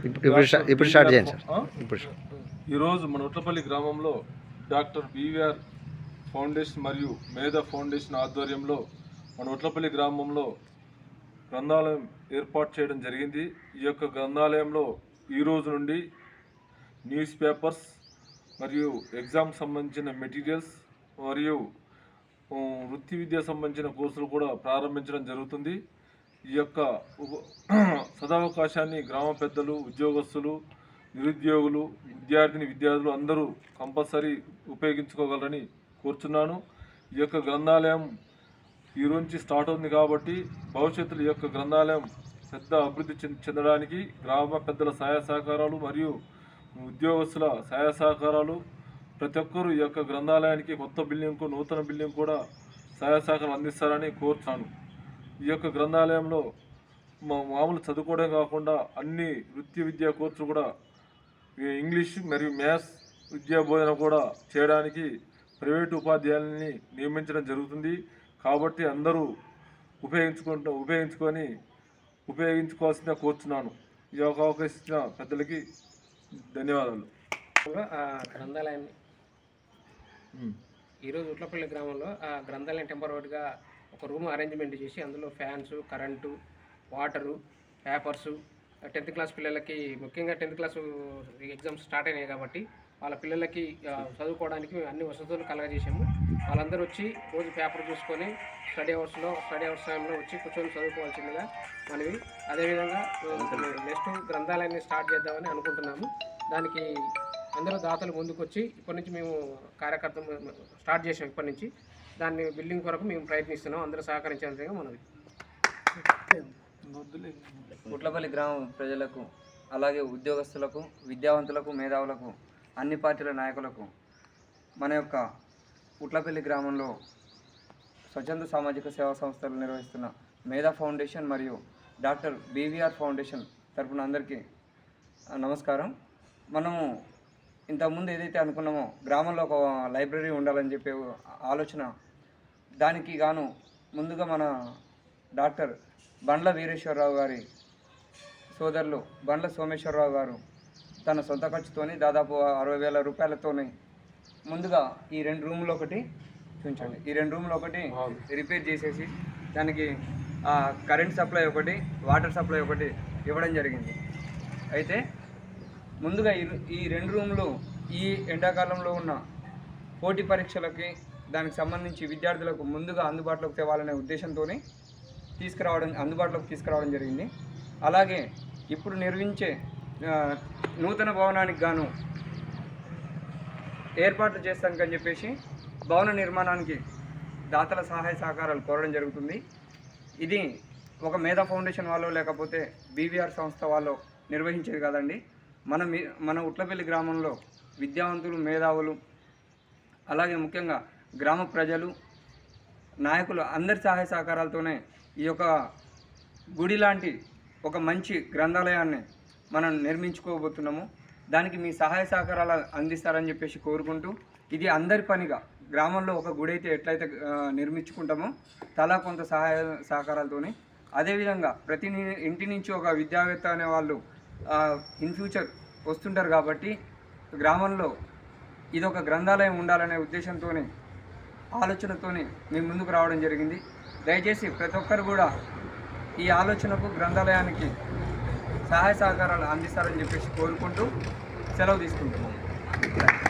ఇప్పుడు ఇప్పుడు స్టా- ఇప్పుడు స్టార్ట్ చేయండి సార్? ఇప్పుడు. ఈరోజు మన ఉట్లపల్లి గ్రామంలో డాక్టర్ బీవీఆర్ ఫౌండేషన్ మరియు మేధా ఫౌండేషన్ ఆధ్వర్యంలో మన ఉట్లపల్లి గ్రామంలో గ్రంథాలయం ఏర్పాటు చేయడం జరిగింది ఈ యొక్క గ్రంథాలయంలో ఈ రోజు నుండి న్యూస్ పేపర్స్ మరియు ఎగ్జామ్ సంబంధించిన మెటీరియల్స్ మరియు వృత్తి విద్య సంబంధించిన కోర్సులు కూడా ప్రారంభించడం జరుగుతుంది ఈ యొక్క ఉప- సదవకాశాన్ని గ్రామ పెద్దలు ఉద్యోగస్తులు నిరుద్యోగులు విద్యార్థిని విద్యార్థులు అందరూ కంపల్సరీ ఉపయోగించుకోగలరని కోరుచున్నాను. ఈ యొక్క గ్రంథాలయం ఈ రోజు స్టార్ట్ అవుతుంది కాబట్టి భవిష్యత్తులో ఈ యొక్క గ్రంథాలయం పెద్ద అభివృద్ధి చెంద- చెందడానికి గ్రామ పెద్దల సహాయ సహకారాలు మరియు ఉద్యోగస్తుల సహాయ సహకారాలు ప్రతి ఒక్కరూ ఈ యొక్క గ్రంథాలయానికి కొత్త బిల్డింగ్కు నూతన బిల్డింగ్ కూడా సహాయ సహకారం అందిస్తారని కోరుతాను ఈ యొక్క గ్రంథాలయంలో మా మామూలు చదువుకోవడం కాకుండా అన్ని వృత్తి విద్యా కోర్సులు కూడా ఇంగ్లీష్ మరియు మ్యాథ్స్ విద్యా బోధన కూడా చేయడానికి ప్రైవేటు ఉపాధ్యాయులని నియమించడం జరుగుతుంది. కాబట్టి అందరూ ఉపయోగించుకుంటూ ఉపయోగించుకొని ఉపయోగించుకోవాల్సిందిగా కోరుచున్నాను ఈ యొక్క అవకాశం ఇచ్చిన పెద్దలకి ధన్యవాదాలు. ఆ గ్రంథాలయాన్ని ఈరోజు ఉట్లపల్లి గ్రామంలో ఆ గ్రంథాలయం టెంపరీగా ఒక రూమ్ అరేంజ్మెంట్ చేసి అందులో fans current water papers. Tenth class పిల్లలకి ముఖ్యంగా టెన్త్ క్లాస్ ఎగ్జామ్స్ స్టార్ట్ అయినాయి కాబట్టి వాళ్ళ పిల్లలకి చదువుకోవడానికి మేము అన్ని వసతులు కలగజేసాము వాళ్ళందరూ వచ్చి రోజు పేపర్ చూసుకొని స్టడీ అవర్స్లో స్టడీ అవర్స్ టైంలో వచ్చి కూర్చొని చదువుకోవాల్సిందిగా మనవి. అదేవిధంగా నెక్స్ట్ గ్రంథాలయాన్ని స్టార్ట్ చేద్దామని అనుకుంటున్నాము. దానికి అందరూ దాతలు ముందుకొచ్చి ఇప్పటి నుంచి మేము కార్యకర్త స్టార్ట్ చేసాం ఇప్పటి నుంచి. దాన్ని బిల్డింగ్ కొరకు మేము ప్రయత్నిస్తున్నాం. అందరూ సహకరించాల్సిందిగా మనది గుట్లపల్లి గ్రామ ప్రజలకు అలాగే ఉద్యోగస్తులకు విద్యావంతులకు మేధావులకు అన్ని పార్టీల నాయకులకు మన యొక్క గుట్లపల్లి గ్రామంలో స్వచ్ఛంద సామాజిక సేవా సంస్థలు నిర్వహిస్తున్న మేధా ఫౌండేషన్ మరియు డాక్టర్ బీవీఆర్ ఫౌండేషన్ తరపున అందరికీ నమస్కారం. మనము ఇంతకుముందు ఏదైతే అనుకున్నామో గ్రామంలో ఒక లైబ్రరీ ఉండాలని చెప్పే ఆలోచన దానికి గాను ముందుగా మన డాక్టర్ బండ్ల వీరేశ్వరరావు గారి సోదరులు బండ్ల సోమేశ్వరరావు గారు తన సొంత ఖర్చుతోని దాదాపు అరవై వేల రూపాయలతోని ముందుగా ఈ రెండు రూములు ఒకటి చూపించండి. ఈ రెండు రూములు ఒకటి రిపేర్ చేసేసి దానికి ఆ, కరెంట్ సప్లై ఒకటి వాటర్ సప్లై ఒకటి ఇవ్వడం జరిగింది. అయితే ముందుగా ఈ ఈ రెండు రూములు ఈ ఎండాకాలంలో ఉన్న పోటీ పరీక్షలకి దానికి సంబంధించి విద్యార్థులకు ముందుగా అందుబాటులోకి తేవాలనే ఉద్దేశంతో తీసుకురావడం అందుబాటులోకి తీసుకురావడం జరిగింది. అలాగే ఇప్పుడు నిర్మించే నూతన భవనానికి గాను ఏర్పాట్లు చేస్తానికని చెప్పేసి భవన నిర్మాణానికి దాతల సహాయ సహకారాలు కోరడం జరుగుతుంది. ఇది ఒక మేధా ఫౌండేషన్ వాళ్ళు లేకపోతే బీవీఆర్ సంస్థ వాళ్ళు నిర్వహించేది కాదండి. మన మీ మన ఉట్లపల్లి గ్రామంలో విద్యావంతులు మేధావులు అలాగే ముఖ్యంగా గ్రామ ప్రజలు నాయకులు అందరి సహాయ సహకారాలతోనే ఈ యొక్క గుడి లాంటి ఒక మంచి గ్రంథాలయాన్ని మనం నిర్మించుకోబోతున్నాము. దానికి మీ సహాయ సహకారాలు అందిస్తారని చెప్పేసి కోరుకుంటూ ఇది అందరి పనిగా గ్రామంలో ఒక గుడి అయితే ఎట్లయితే నిర్మించుకుంటామో తలా కొంత సహాయ సహకారాలతోని. అదేవిధంగా ప్రతి ఇంటి నుంచి ఒక విద్యావేత్త అనే వాళ్ళు ఇన్ ఫ్యూచర్ వస్తుంటారు కాబట్టి గ్రామంలో ఇది ఒక గ్రంథాలయం ఉండాలనే ఉద్దేశంతోనే ఆలోచనతోనే మేము ముందుకు రావడం జరిగింది. దయచేసి ప్రతి ఒక్కరు కూడా ఈ ఆలోచనకు గ్రంథాలయానికి సహాయ సహకారాలు అందిస్తారని చెప్పేసి కోరుకుంటూ సెలవు తీసుకుంటున్నాం.